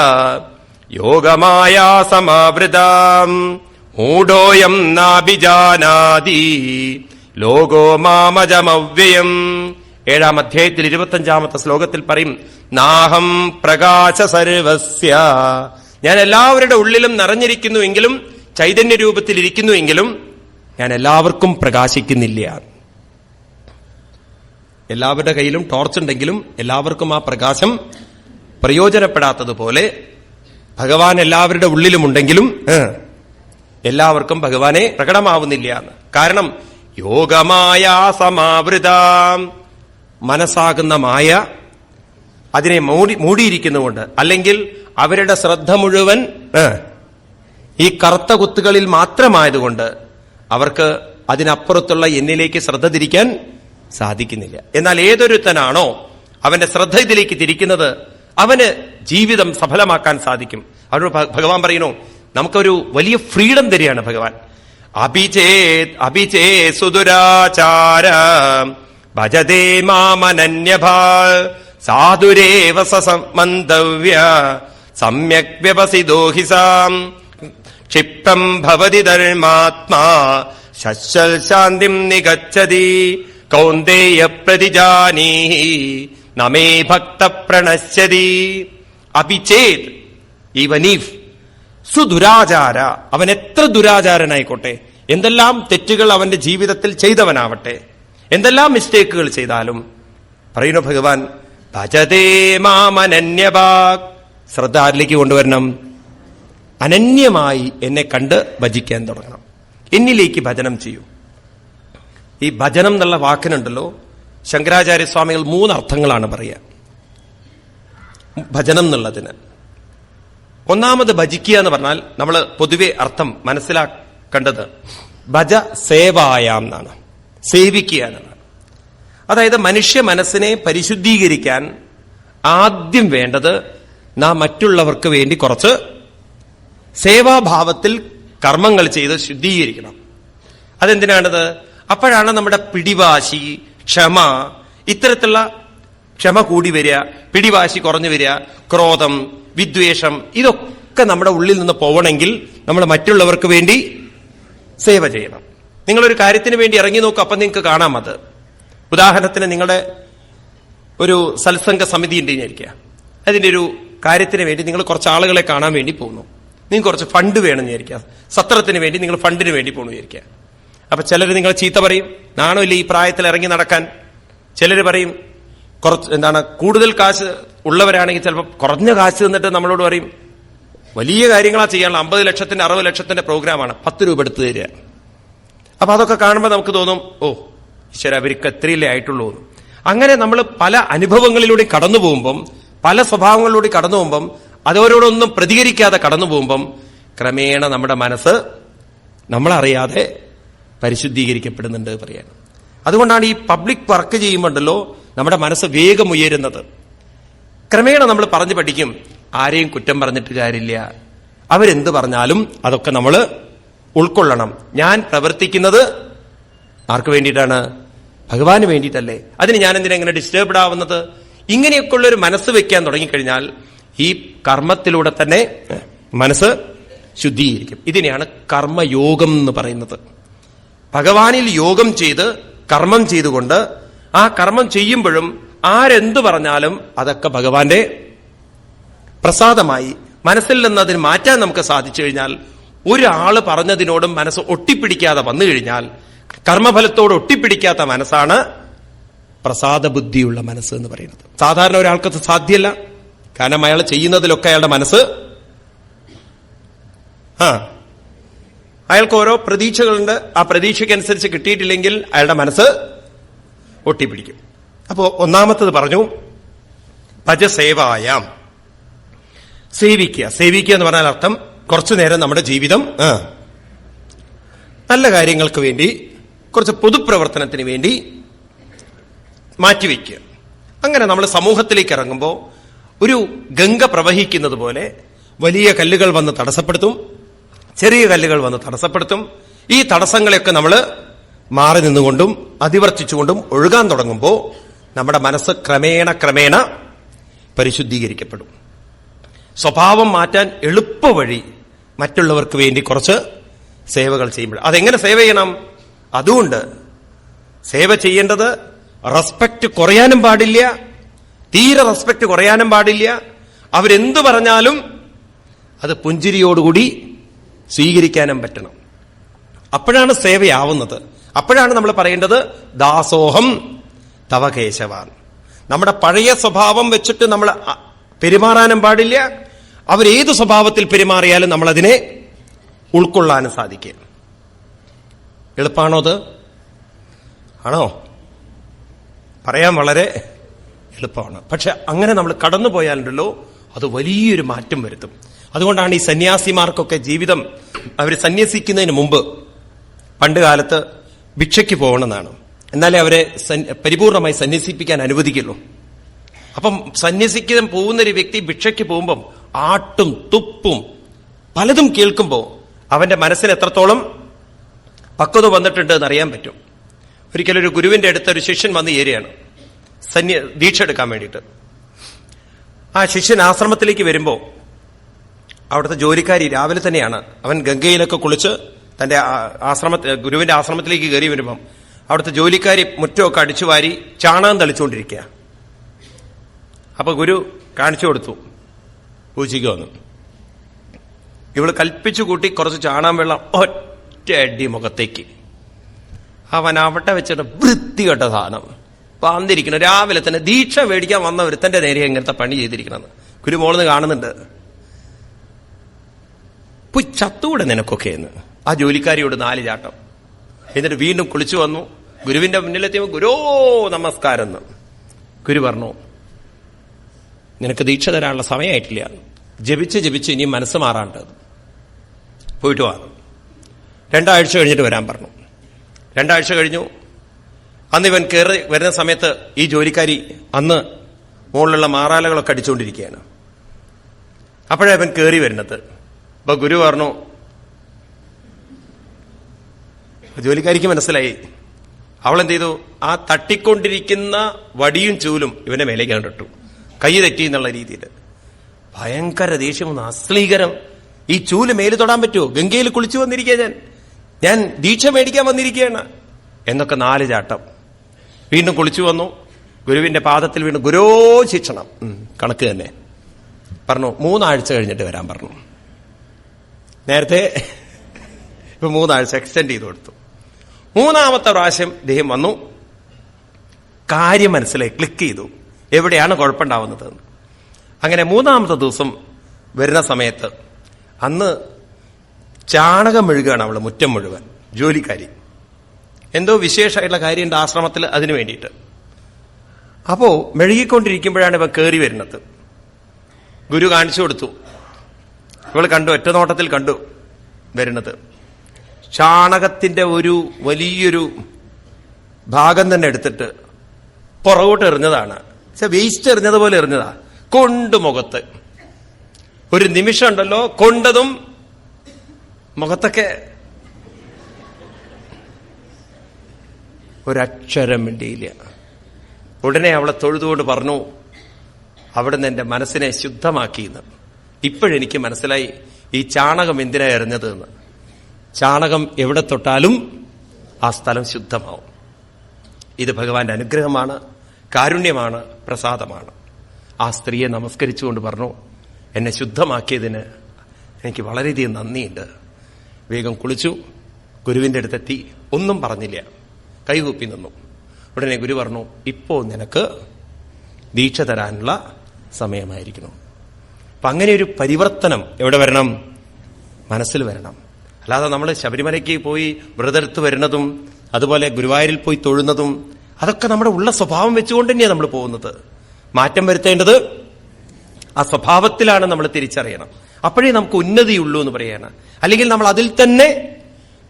യോഗമായ സമാവൃതാം. മൂഢോയം നാഭിജാനാതി ലോകോ മാമജമവ്യയം. ഏഴാം അധ്യായത്തിൽ ഇരുപത്തഞ്ചാമത്തെ ശ്ലോകത്തിൽ പറയും നാഹം പ്രകാശ സർവസ്യ ഞാൻ എല്ലാവരുടെ ഉള്ളിലും നിറഞ്ഞിരിക്കുന്നുവെങ്കിലും ചൈതന്യ രൂപത്തിൽ ഇരിക്കുന്നുവെങ്കിലും ഞാൻ എല്ലാവർക്കും പ്രകാശിക്കുന്നില്ല. എല്ലാവരുടെ കയ്യിലും ടോർച്ചുണ്ടെങ്കിലും എല്ലാവർക്കും ആ പ്രകാശം പ്രയോജനപ്പെടാത്തതുപോലെ ഭഗവാൻ എല്ലാവരുടെ ഉള്ളിലുമുണ്ടെങ്കിലും എല്ലാവർക്കും ഭഗവാനെ പ്രകടമാവുന്നില്ല എന്ന്. കാരണം യോഗമായ സമാവൃത മനസ്സാകുന്ന മായ അതിനെ മൂടി മൂടിയിരിക്കുന്നുകൊണ്ട് അല്ലെങ്കിൽ അവരുടെ ശ്രദ്ധ മുഴുവൻ ഈ കറുത്ത കുത്തുകളിൽ മാത്രമായതുകൊണ്ട് അവർക്ക് അതിനപ്പുറത്തുള്ള എന്നിലേക്ക് ശ്രദ്ധ തിരിക്കാൻ സാധിക്കുന്നില്ല. എന്നാൽ ഏതൊരുത്തനാണോ അവന്റെ ശ്രദ്ധ ഇതിലേക്ക് തിരിക്കുന്നത് അവന് ജീവിതം സഫലമാക്കാൻ സാധിക്കും. അവരോട് ഭഗവാൻ പറയുന്നു നമുക്കൊരു വലിയ ഫ്രീഡം തരികയാണ് ഭഗവാൻ. അഭിചേ അഭിചേ സുദുരാചാര ഭജതേ മാമനന്യഭാ സാധുരേവ സമന്തവ്യ സമ്യക് വ്യവസിതോ ക്ഷിപ്തം ഭവതി ധർമാത്മാ ശശ്വൽ ശാന്തിം നിഗച്ഛതി കൗന്ദേയ പ്രതിജാനീഹി നമേ ഭക്ത പ്രണശ്യതി അഭിചേത് ഈ വനീഫ് സുദുരാചാര അവൻ എത്ര ദുരാചാരനായിക്കോട്ടെ? എന്തെല്ലാം തെറ്റുകൾ അവന്റെ ജീവിതത്തിൽ ചെയ്തവനാവട്ടെ? എന്തെല്ലാം മിസ്റ്റേക്കുകൾ ചെയ്താലും? പറയുന്നു ഭഗവാൻ ഭജതേ മാമനന്യഭാഗ് ശ്രദ്ധ ആരിലേക്ക് കൊണ്ടുവരണം? അനന്യമായി എന്നെ കണ്ട് ഭജിക്കാൻ തുടങ്ങണം. എന്നിലേക്ക് ഭജനം ചെയ്യൂ. ഈ ഭജനം എന്നുള്ള വാക്കിനുണ്ടല്ലോ ശങ്കരാചാര്യസ്വാമികൾ മൂന്നർത്ഥങ്ങളാണ് പറയുക. ഭജനം എന്നുള്ളതിന്. ഒന്നാമത് ഭജിക്കുക എന്ന് പറഞ്ഞാൽ നമ്മൾ പൊതുവെ അർത്ഥം മനസ്സിലാക്കേണ്ടത് ഭജ സേവായാം എന്നാണ്. സേവിക്കുക എന്നാണ്. അതായത് മനുഷ്യ മനസ്സിനെ പരിശുദ്ധീകരിക്കാൻ ആദ്യം വേണ്ടത് നാം മറ്റുള്ളവർക്ക് വേണ്ടി കുറച്ച് സേവാഭാവത്തിൽ കർമ്മങ്ങൾ ചെയ്ത് ശുദ്ധീകരിക്കണം. അതെന്തിനാണത്? അപ്പോഴാണ് നമ്മുടെ പിടിവാശി ക്ഷമ ഇത്തരത്തിലുള്ള ക്ഷമ കൂടി വരിക പിടിവാശി കുറഞ്ഞു വരിക ക്രോധം വിദ്വേഷം ഇതൊക്കെ നമ്മുടെ ഉള്ളിൽ നിന്ന് പോവണമെങ്കിൽ നമ്മൾ മറ്റുള്ളവർക്ക് വേണ്ടി സേവ ചെയ്യണം. നിങ്ങളൊരു കാര്യത്തിന് വേണ്ടി ഇറങ്ങി നോക്കുക അപ്പം നിങ്ങൾക്ക് കാണാം അത്. ഉദാഹരണത്തിന് നിങ്ങളുടെ ഒരു സത്സംഗ സമിതി ഉണ്ട് വിചാരിക്കുക അതിന്റെ ഒരു കാര്യത്തിന് വേണ്ടി നിങ്ങൾ കുറച്ച് ആളുകളെ കാണാൻ വേണ്ടി പോകുന്നു. നിങ്ങൾക്ക് കുറച്ച് ഫണ്ട് വേണം വിചാരിക്കുക സത്രത്തിന് വേണ്ടി നിങ്ങൾ ഫണ്ടിന് വേണ്ടി പോകണം വിചാരിക്കുക അപ്പം ചിലർ നിങ്ങൾ ചീത്ത പറയും നാണമില്ല ഈ പ്രായത്തിൽ ഇറങ്ങി നടക്കാൻ? ചിലർ പറയും കുറച്ച് എന്താണ് കൂടുതൽ കാശ് ഉള്ളവരാണെങ്കിൽ ചിലപ്പോൾ കുറഞ്ഞ കാശ് തന്നിട്ട് നമ്മളോട് പറയും വലിയ കാര്യങ്ങളാണ് ചെയ്യാനുള്ള അമ്പത് ലക്ഷത്തിന്റെ അറുപത് ലക്ഷത്തിന്റെ പ്രോഗ്രാമാണ് പത്ത് രൂപ എടുത്തു തരിക. അപ്പൊ അതൊക്കെ കാണുമ്പോൾ നമുക്ക് തോന്നും ഓ ഈശ്വര അവർക്ക് എത്രയില്ലേ ആയിട്ടുള്ളൂ അങ്ങനെ നമ്മൾ പല അനുഭവങ്ങളിലൂടെ കടന്നു പോകുമ്പം പല സ്വഭാവങ്ങളിലൂടെ കടന്നു പോകുമ്പം അതവരോടൊന്നും പ്രതികരിക്കാതെ കടന്നു പോകുമ്പം ക്രമേണ നമ്മുടെ മനസ്സ് നമ്മളറിയാതെ പരിശുദ്ധീകരിക്കപ്പെടുന്നുണ്ട് പറയാൻ അതുകൊണ്ടാണ് ഈ പബ്ലിക് വർക്ക് ചെയ്യുമ്പോണ്ടല്ലോ നമ്മുടെ മനസ്സ് വേഗം ഉയരുന്നത്. ക്രമേണ നമ്മൾ പറഞ്ഞു പഠിക്കും ആരെയും കുറ്റം പറഞ്ഞിട്ട് കാര്യമില്ല. അവരെന്ത് പറഞ്ഞാലും അതൊക്കെ നമ്മൾ ഉൾക്കൊള്ളണം. ഞാൻ പ്രവർത്തിക്കുന്നത് ആർക്ക് വേണ്ടിയിട്ടാണ്? ഭഗവാന് വേണ്ടിയിട്ടല്ലേ? അതിന് ഞാൻ എന്തിനാ ഇങ്ങനെ ഡിസ്റ്റർബ്ഡ് ആവുന്നത്? ഇങ്ങനെയൊക്കെയുള്ള ഒരു മനസ്സ് വെക്കാൻ തുടങ്ങിക്കഴിഞ്ഞാൽ ഈ കർമ്മത്തിലൂടെ തന്നെ മനസ്സ് ശുദ്ധീകരിക്കും. ഇതിനെയാണ് കർമ്മയോഗം എന്ന് പറയുന്നത്. ഭഗവാനിൽ യോഗം ചെയ്ത് കർമ്മം ചെയ്തുകൊണ്ട് ആ കർമ്മം ചെയ്യുമ്പോഴും ആരെന്ത് പറഞ്ഞാലും അതൊക്കെ ഭഗവാന്റെ പ്രസാദമായി മനസ്സിൽ നിന്ന് അതിന് മാറ്റാൻ നമുക്ക് സാധിച്ചു കഴിഞ്ഞാൽ ഒരാൾ പറഞ്ഞതിനോടും മനസ്സ് ഒട്ടിപ്പിടിക്കാതെ വന്നു കഴിഞ്ഞാൽ കർമ്മഫലത്തോട് ഒട്ടിപ്പിടിക്കാത്ത മനസ്സാണ് പ്രസാദ ബുദ്ധിയുള്ള മനസ്സ് എന്ന് പറയുന്നത്. സാധാരണ ഒരാൾക്കത് സാധ്യല്ല. കാരണം അയാൾ ചെയ്യുന്നതിലൊക്കെ അയാളുടെ മനസ്സ് ആ അയാൾക്ക് ഓരോ പ്രതീക്ഷകളുണ്ട്. ആ പ്രതീക്ഷയ്ക്കനുസരിച്ച് കിട്ടിയിട്ടില്ലെങ്കിൽ അയാളുടെ മനസ്സ് ഒട്ടിപ്പിടിക്കും. അപ്പോ ഒന്നാമത്തത് പറഞ്ഞു ഭജസേവായം. സേവിക്കുക സേവിക്കുക എന്ന് പറഞ്ഞാൽ അർത്ഥം കുറച്ചു നേരം നമ്മുടെ ജീവിതം നല്ല കാര്യങ്ങൾക്ക് വേണ്ടി കുറച്ച് പൊതുപ്രവർത്തനത്തിന് വേണ്ടി മാറ്റിവെക്കുക. അങ്ങനെ നമ്മൾ സമൂഹത്തിലേക്ക് ഇറങ്ങുമ്പോൾ ഒരു ഗംഗ പ്രവഹിക്കുന്നത് പോലെ വലിയ കല്ലുകൾ വന്ന് തടസ്സപ്പെടുത്തും ചെറിയ കല്ലുകൾ വന്ന് തടസ്സപ്പെടുത്തും ഈ തടസ്സങ്ങളെയൊക്കെ നമ്മൾ മാറി നിന്നുകൊണ്ടും അതിവർത്തിച്ചുകൊണ്ടും ഒഴുകാൻ തുടങ്ങുമ്പോൾ നമ്മുടെ മനസ്സ് ക്രമേണ ക്രമേണ പരിശുദ്ധീകരിക്കപ്പെടും. സ്വഭാവം മാറ്റാൻ എളുപ്പ വഴി മറ്റുള്ളവർക്ക് വേണ്ടി കുറച്ച് സേവകൾ ചെയ്യുമ്പോൾ അതെങ്ങനെ സേവ ചെയ്യണം? അതുകൊണ്ട് സേവ ചെയ്യേണ്ടത് റെസ്പെക്ട് കുറയാനും പാടില്ല തീരെ റെസ്പെക്ട് കുറയാനും പാടില്ല. അവരെന്തു പറഞ്ഞാലും അത് പുഞ്ചിരിയോടുകൂടി സ്വീകരിക്കാനും പറ്റണം. അപ്പോഴാണ് സേവയാവുന്നത്. അപ്പോഴാണ് നമ്മൾ പറയേണ്ടത് ദാസോഹം തവ കേശവാൻ നമ്മുടെ പഴയ സ്വഭാവം വെച്ചിട്ട് നമ്മൾ പെരുമാറാനും പാടില്ല. അവരേത് സ്വഭാവത്തിൽ പെരുമാറിയാലും നമ്മളതിനെ ഉൾക്കൊള്ളാനും സാധിക്കും. എളുപ്പാണോ അത് ആണോ? പറയാൻ വളരെ എളുപ്പമാണ്. പക്ഷെ അങ്ങനെ നമ്മൾ കടന്നു പോയാലുണ്ടല്ലോ അത് വലിയൊരു മാറ്റം വരുത്തും. അതുകൊണ്ടാണ് ഈ സന്യാസിമാർക്കൊക്കെ ജീവിതം അവർ സന്യസിക്കുന്നതിന് മുമ്പ് പണ്ട് കാലത്ത് ഭിക്ഷയ്ക്ക് പോകണമെന്നാണ്. എന്നാലേ അവരെ പരിപൂർണമായി സന്യസിപ്പിക്കാൻ അനുവദിക്കുള്ളൂ. അപ്പം സന്യസിക്കാൻ പോകുന്ന ഒരു വ്യക്തി ഭിക്ഷയ്ക്ക് പോകുമ്പം ആട്ടും തുപ്പും പലതും കേൾക്കുമ്പോൾ അവന്റെ മനസ്സിന് എത്രത്തോളം പക്വത വന്നിട്ടുണ്ട് എന്ന് അറിയാൻ പറ്റും. ഒരിക്കലും ഒരു ഗുരുവിന്റെ അടുത്ത് ഒരു ശിഷ്യൻ വന്ന് ഏരിയാണ് സന്യ ദീക്ഷ എടുക്കാൻ വേണ്ടിയിട്ട്. ആ ശിഷ്യൻ ആശ്രമത്തിലേക്ക് വരുമ്പോൾ അവിടുത്തെ ജോലിക്കാരി രാവിലെ തന്നെയാണ്. അവൻ ഗംഗയിലൊക്കെ കുളിച്ച് തന്റെ ആശ്രമ ഗുരുവിന്റെ ആശ്രമത്തിലേക്ക് കയറി വരുമ്പം അവിടുത്തെ ജോലിക്കാരി മുറ്റമൊക്കെ അടിച്ചു വാരി ചാണകം തളിച്ചുകൊണ്ടിരിക്കുക അപ്പൊ ഗുരു കാണിച്ചു കൊടുത്തു. പൂജിക്ക് വന്നു. ഇവൾ കൽപ്പിച്ചു കൂട്ടി കുറച്ച് ചാണകം വെള്ളം ഒറ്റ അടി മുഖത്തേക്ക്. അവൻ അവിടെ വെച്ചിട്ട് വൃത്തികെട്ട സാധനം. വന്നിരിക്കണം രാവിലെ തന്നെ ദീക്ഷ മേടിക്കാൻ വന്ന ഒരുത്തന്റെ നേരെ ഇങ്ങനത്തെ പണി ചെയ്തിരിക്കണമെന്ന് ഗുരുമോളെന്ന് കാണുന്നുണ്ട്. പോയി ചത്തൂടെ നിനക്കൊക്കെ എന്ന് ആ ജോലിക്കാരിയോട് നാല് ചാട്ടം. എന്നിട്ട് വീണ്ടും കുളിച്ചു വന്നു. ഗുരുവിന്റെ മുന്നിലെത്തിയപ്പോൾ ഗുരോ നമസ്കാരം എന്ന്. ഗുരു പറഞ്ഞു നിനക്ക് ദീക്ഷ തരാനുള്ള സമയമായിട്ടില്ല ജപിച്ച് ജപിച്ച് ഇനി മനസ്സ് മാറാണ്ട്. പോയിട്ട് വാ. രണ്ടാഴ്ച കഴിഞ്ഞിട്ട് വരാൻ പറഞ്ഞു. രണ്ടാഴ്ച കഴിഞ്ഞു. അന്ന് ഇവൻ കയറി വരുന്ന സമയത്ത് ഈ ജോലിക്കാരി അന്ന് മുകളിലുള്ള മാറാലകളൊക്കെ അടിച്ചുകൊണ്ടിരിക്കുകയാണ്. അപ്പോഴാണ് അവൻ കയറി വരുന്നത്. അപ്പൊ ഗുരു പറഞ്ഞു ജോലിക്കാരിക്ക് മനസ്സിലായി. അവൾ എന്ത് ചെയ്തു ആ തട്ടിക്കൊണ്ടിരിക്കുന്ന വടിയും ചൂലും ഇവന്റെ മേലേക്ക് കണ്ടിട്ടു കൈ തെറ്റി എന്നുള്ള രീതിയിൽ. ഭയങ്കര ദേഷ്യം വന്നു. അശ്ലീകരം. ഈ ചൂൽ മേൽ തൊടാൻ പറ്റുമോ ഗംഗയിൽ കുളിച്ചു വന്നിരിക്കുക ഞാൻ. ഞാൻ ദീക്ഷ മേടിക്കാൻ വന്നിരിക്കുകയാണ് എന്നൊക്കെ നാല് ചാട്ടം. വീണ്ടും കുളിച്ചു വന്നു. ഗുരുവിന്റെ പാദത്തിൽ വീണ്ടും ഗുരോ ശിക്ഷണം. കണക്ക് തന്നെ. പറഞ്ഞു മൂന്നാഴ്ച കഴിഞ്ഞിട്ട് വരാൻ പറഞ്ഞു. നേരത്തെ ഇപ്പൊ മൂന്നാഴ്ച എക്സ്റ്റെൻഡ് ചെയ്ത് കൊടുത്തു. മൂന്നാമത്തെ പ്രാവശ്യം ഇദ്ദേഹം വന്നു. കാര്യം മനസ്സിലായി ക്ലിക്ക് ചെയ്തു. എവിടെയാണ് കുഴപ്പമുണ്ടാവുന്നത്. അങ്ങനെ മൂന്നാമത്തെ ദിവസം വരുന്ന സമയത്ത് അന്ന് ചാണകം മെഴുകുകയാണ് അവൾ മുറ്റം മുഴുവൻ ജോലിക്കാരി. എന്തോ വിശേഷമായിട്ടുള്ള കാര്യമുണ്ട് ആശ്രമത്തിൽ അതിനു വേണ്ടിയിട്ട്. അപ്പോ മെഴുകിക്കൊണ്ടിരിക്കുമ്പോഴാണ് ഇവ കയറി വരുന്നത്. ഗുരു കാണിച്ചു കൊടുത്തു. ഇവൾ കണ്ടു ഒറ്റനോട്ടത്തിൽ കണ്ടു വരുന്നത്. ചാണകത്തിന്റെ ഒരു വലിയൊരു ഭാഗം തന്നെ എടുത്തിട്ട് പുറകോട്ട് എറിഞ്ഞതാണ്. വേസ്റ്റ് എറിഞ്ഞതുപോലെ എറിഞ്ഞതാ കൊണ്ട് മുഖത്ത്. ഒരു നിമിഷം ഉണ്ടല്ലോ കൊണ്ടതും മുഖത്തൊക്കെ ഒരക്ഷരം മിണ്ടിയില്ല. ഉടനെ അവളെ തൊഴുതുകൊണ്ട് പറഞ്ഞു അവിടുന്ന് എന്റെ മനസ്സിനെ ശുദ്ധമാക്കിയെന്ന്. ഇപ്പോഴെനിക്ക് മനസ്സിലായി ഈ ചാണകം എന്തിനാ എറിഞ്ഞത് എന്ന് ചാണകം എവിടെ തൊട്ടാലും ആ സ്ഥലം ശുദ്ധമാവും. ഇത് ഭഗവാന്റെ അനുഗ്രഹമാണ് കാരുണ്യമാണ് പ്രസാദമാണ്. ആ സ്ത്രീയെ നമസ്കരിച്ചുകൊണ്ട് പറഞ്ഞു എന്നെ ശുദ്ധമാക്കിയതിന് എനിക്ക് വളരെയധികം നന്ദിയുണ്ട്. വേഗം കുളിച്ചു ഗുരുവിന്റെ അടുത്തെത്തി. ഒന്നും പറഞ്ഞില്ല. കൈകൂപ്പി നിന്നു. ഉടനെ ഗുരു പറഞ്ഞു ഇപ്പോൾ നിനക്ക് ദീക്ഷ തരാനുള്ള സമയമായിരിക്കുന്നു. അപ്പൊ അങ്ങനെ ഒരു പരിവർത്തനം എവിടെ വരണം? മനസ്സിൽ വരണം. അല്ലാതെ നമ്മൾ ശബരിമലയ്ക്ക് പോയി വ്രതെടുത്ത് വരുന്നതും അതുപോലെ ഗുരുവായൂരിൽ പോയി തൊഴുന്നതും അതൊക്കെ നമ്മുടെ ഉള്ള സ്വഭാവം വെച്ചുകൊണ്ട് തന്നെയാണ് നമ്മൾ പോകുന്നത്. മാറ്റം വരുത്തേണ്ടത് ആ സ്വഭാവത്തിലാണ് നമ്മൾ തിരിച്ചറിയണം. അപ്പോഴേ നമുക്ക് ഉന്നതിയുള്ളൂ എന്ന് പറയാണ്. അല്ലെങ്കിൽ നമ്മൾ അതിൽ തന്നെ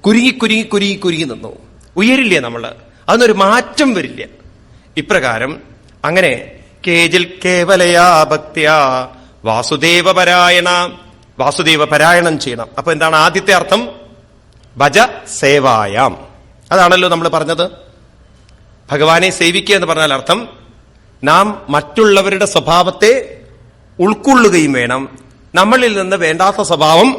കുരുങ്ങി കുരുങ്ങി കുരുങ്ങി കുരുങ്ങി നിന്നു. ഉയരില്ല നമ്മൾ? അതിനൊരു മാറ്റം വരില്ല. ഇപ്രകാരം അങ്ങനെ കേജിൽ കേവലയാ ഭക്തിയ വാസുദേവ പരായണ വാസുദേവ പരായണം ചെയ്യണം. അപ്പൊ എന്താണ് ആദ്യത്തെ അർത്ഥം? ഭജ സേവായാം. അതാണല്ലോ നമ്മൾ പറഞ്ഞത്. ഭഗവാനെ സേവിക്കുക എന്ന് പറഞ്ഞാൽ അർത്ഥം നാം മറ്റുള്ളവരുടെ സ്വഭാവത്തെ ഉൾക്കൊള്ളുകയും വേണം. നമ്മളിൽ നിന്ന് വേണ്ടാത്ത സ്വഭാവം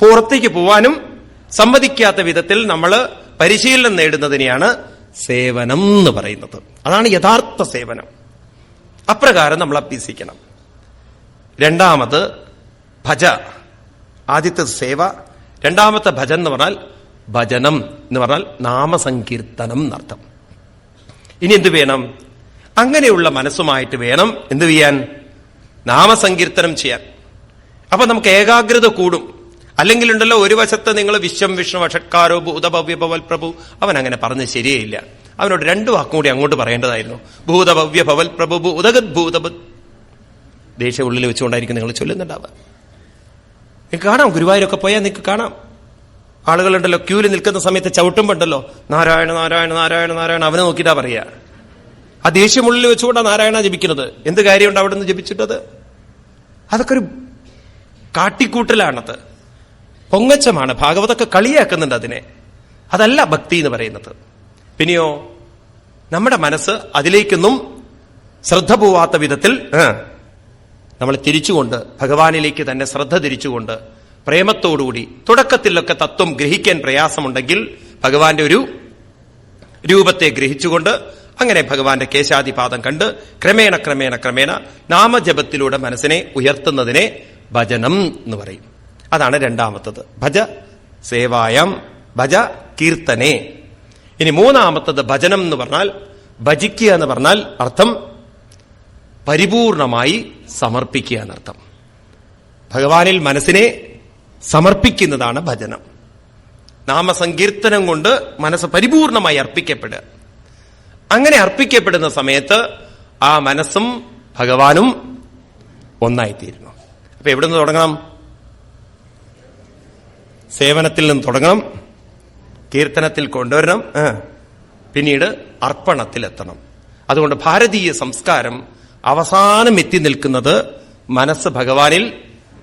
പുറത്തേക്ക് പോവാനും സമ്മതിക്കാത്ത വിധത്തിൽ നമ്മൾ പരിശീലനം നേടുന്നതിനെയാണ് സേവനം എന്ന് പറയുന്നത്. അതാണ് യഥാർത്ഥ സേവനം. അപ്രകാരം നമ്മൾ അഭ്യസിക്കണം. രണ്ടാമത് ഭജ ആദ്യത്തെ സേവ രണ്ടാമത്തെ ഭജ എന്ന് പറഞ്ഞാൽ ഭജനം എന്ന് പറഞ്ഞാൽ നാമസങ്കീർത്തനം എന്നർത്ഥം. ഇനി എന്ത് വേണം? അങ്ങനെയുള്ള മനസ്സുമായിട്ട് വേണം എന്ത് ചെയ്യാൻ? നാമസങ്കീർത്തനം ചെയ്യാൻ. അപ്പൊ നമുക്ക് ഏകാഗ്രത കൂടും. അല്ലെങ്കിൽ ഉണ്ടല്ലോ ഒരു വശത്ത് നിങ്ങൾ വിശ്വം വിഷ്ണു വഷട്കാരോ ഭൂതഭവ്യഭവൽ പ്രഭു അവൻ അങ്ങനെ പറഞ്ഞ് ശരിയയില്ല അവനോട് രണ്ടു വാക്കും കൂടി അങ്ങോട്ട് പറയേണ്ടതായിരുന്നു. ഭൂതഭവ്യഭവൽ പ്രഭു ഭൂതഗത് ഭൂതബത് ദേഷ്യം ഉള്ളിൽ വെച്ചുകൊണ്ടായിരിക്കും നിങ്ങൾ ചൊല്ലുന്നുണ്ടാവുക. നിങ്ങൾക്ക് കാണാം ഗുരുവായൂരൊക്കെ പോയാൽ നിങ്ങൾക്ക് കാണാം. ആളുകളുണ്ടല്ലോ ക്യൂൽ നിൽക്കുന്ന സമയത്ത് ചവിട്ടുമ്പോണ്ടല്ലോ നാരായണ നാരായണ നാരായണ നാരായണ അവനെ നോക്കിയിട്ടാ പറയുക. ആ ദേഷ്യമുള്ളിൽ വെച്ചുകൊണ്ടാണ് നാരായണ ജപിക്കുന്നത്. എന്ത് കാര്യമുണ്ട് അവിടെ നിന്ന് ജപിച്ചിട്ടത്? അതൊക്കെ ഒരു കാട്ടിക്കൂട്ടലാണത്. പൊങ്ങച്ചമാണ് ഭാഗവതൊക്കെ കളിയാക്കുന്നുണ്ട് അതിനെ. അതല്ല ഭക്തി എന്ന് പറയുന്നത്. പിന്നെയോ നമ്മുടെ മനസ്സ് അതിലേക്കൊന്നും ശ്രദ്ധ പോവാത്ത വിധത്തിൽ നമ്മൾ തിരിച്ചുകൊണ്ട് ഭഗവാനിലേക്ക് തന്നെ ശ്രദ്ധ തിരിച്ചുകൊണ്ട് പ്രേമത്തോടുകൂടി തുടക്കത്തിലൊക്കെ തത്വം ഗ്രഹിക്കാൻ പ്രയാസമുണ്ടെങ്കിൽ ഭഗവാന്റെ ഒരു രൂപത്തെ ഗ്രഹിച്ചുകൊണ്ട് അങ്ങനെ ഭഗവാന്റെ കേശാദിപാദം കണ്ട് ക്രമേണ ക്രമേണ ക്രമേണ നാമജപത്തിലൂടെ മനസ്സിനെ ഉയർത്തുന്നതിനെ ഭജനം എന്ന് പറയും. അതാണ് രണ്ടാമത്തത്. ഭജ സേവായം ഭജ കീർത്തനെ. ഇനി മൂന്നാമത്തത് ഭജനം എന്ന് പറഞ്ഞാൽ ഭജിക്കുക എന്ന് പറഞ്ഞാൽ അർത്ഥം പരിപൂർണമായി സമർപ്പിക്കുക എന്നർത്ഥം. ഭഗവാനിൽ മനസ്സിനെ സമർപ്പിക്കുന്നതാണ് ഭജനം. നാമസങ്കീർത്തനം കൊണ്ട് മനസ്സ് പരിപൂർണമായി അർപ്പിക്കപ്പെടുക. അങ്ങനെ അർപ്പിക്കപ്പെടുന്ന സമയത്ത് ആ മനസ്സും ഭഗവാനും ഒന്നായിത്തീരുന്നു. അപ്പൊ എവിടെ നിന്ന് തുടങ്ങണം? സേവനത്തിൽ നിന്ന് തുടങ്ങണം. കീർത്തനത്തിൽ കൊണ്ടുവരണം. പിന്നീട് അർപ്പണത്തിലെത്തണം. അതുകൊണ്ട് ഭാരതീയ സംസ്കാരം അവസാനം എത്തി നിൽക്കുന്നത് മനസ്സ് ഭഗവാനിൽ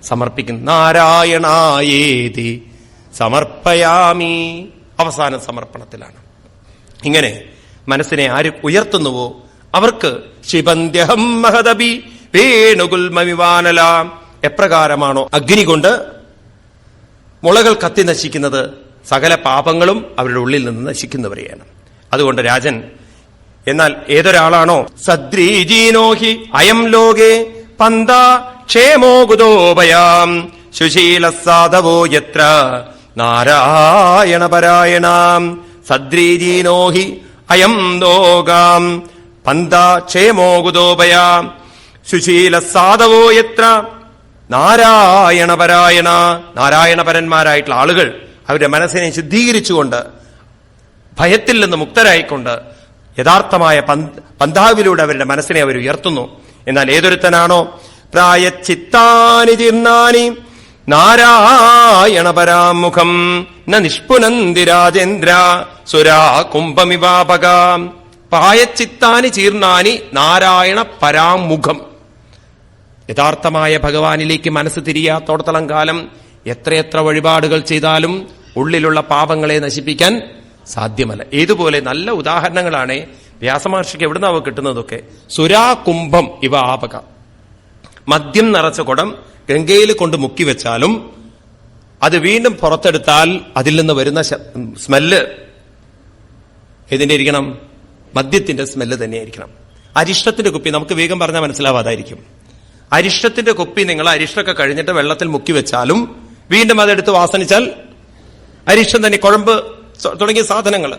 സമർപ്പിക്കുന്നു നാരായണായേതി സമർപ്പയാമി. അവസാന സമർപ്പണത്തിലാണ്. ഇങ്ങനെ മനസ്സിനെ ആര് ഉയർത്തുന്നുവോ അവർക്ക് ശിവന്ത്യഹം മഹദബി വേണുകുൽമവിവാനലാം എപ്രകാരമാണോ അഗ്നി കൊണ്ട് മുളകൾ കത്തി നശിക്കുന്നത് സകല പാപങ്ങളും അവരുടെ ഉള്ളിൽ നിന്ന് നശിക്കുന്നവരെയാണ്. അതുകൊണ്ട് രാജൻ എന്നാൽ ഏതൊരാളാണോ? സദ്രീജീനോഹി അയം ലോകേ പന്ത ക്ഷേമോ ഗുദോപയാം സുശീല സാധവോ യത്ര നാരായണപരായണാം സദ്രീജീനോഹി അയം ലോകാം പന്ത ക്ഷേമോ ഗുദോപയാം സുശീല സാധവോ യത്ര നാരായണപരായണ നാരായണപരന്മാരായിട്ടുള്ള ആളുകൾ അവരുടെ മനസ്സിനെ ശുദ്ധീകരിച്ചുകൊണ്ട് ഭയത്തിൽ നിന്ന് മുക്തരായിക്കൊണ്ട് യഥാർത്ഥമായ പന്ത് പന്താവിലൂടെ അവരുടെ മനസ്സിനെ അവർ ഉയർത്തുന്നു. എന്നാൽ ഏതൊരുത്തനാണോ? പ്രായച്ചിത്താനി തീർന്നാനി നാരായണപരാമുഖം ന നിഷ്പുനന്തി രാജേന്ദ്ര സുരാ കുംഭമിവാപക പ്രായച്ചിത്താനി ചീർന്നാനി നാരായണ പരാമുഖം യഥാർത്ഥമായ ഭഗവാനിലേക്ക് മനസ്സ് തിരിയാത്തോടത്തോളം കാലം എത്രയെത്ര വഴിപാടുകൾ ചെയ്താലും ഉള്ളിലുള്ള പാപങ്ങളെ നശിപ്പിക്കാൻ സാധ്യമല്ല. ഏതുപോലെ നല്ല ഉദാഹരണങ്ങളാണ് വ്യാസമഹർഷിക്ക് എവിടുന്നാവോ കിട്ടുന്നതൊക്കെ. സുരാകുംഭം ഇവ ആപക. മദ്യം നിറച്ച കുടം ഗംഗയിൽ കൊണ്ട് മുക്കി വെച്ചാലും അത് വീണ്ടും പുറത്തെടുത്താൽ അതിൽ നിന്ന് വരുന്ന സ്മെല്ല് ഏതിന്റെ ഇരിക്കണം മദ്യത്തിന്റെ സ്മെല്ല് തന്നെയായിരിക്കണം. അരിഷ്ടത്തിന്റെ കുപ്പി നമുക്ക് വേഗം പറഞ്ഞാൽ മനസ്സിലാവാതായിരിക്കും. അരിഷ്ടത്തിന്റെ കുപ്പി നിങ്ങൾ അരിഷ്ടമൊക്കെ കഴിഞ്ഞിട്ട് വെള്ളത്തിൽ മുക്കി വെച്ചാലും വീണ്ടും അതെടുത്ത് വാസനിച്ചാൽ അരിഷ്ടം തന്നെ കുഴമ്പ് തുടങ്ങിയ സാധനങ്ങൾ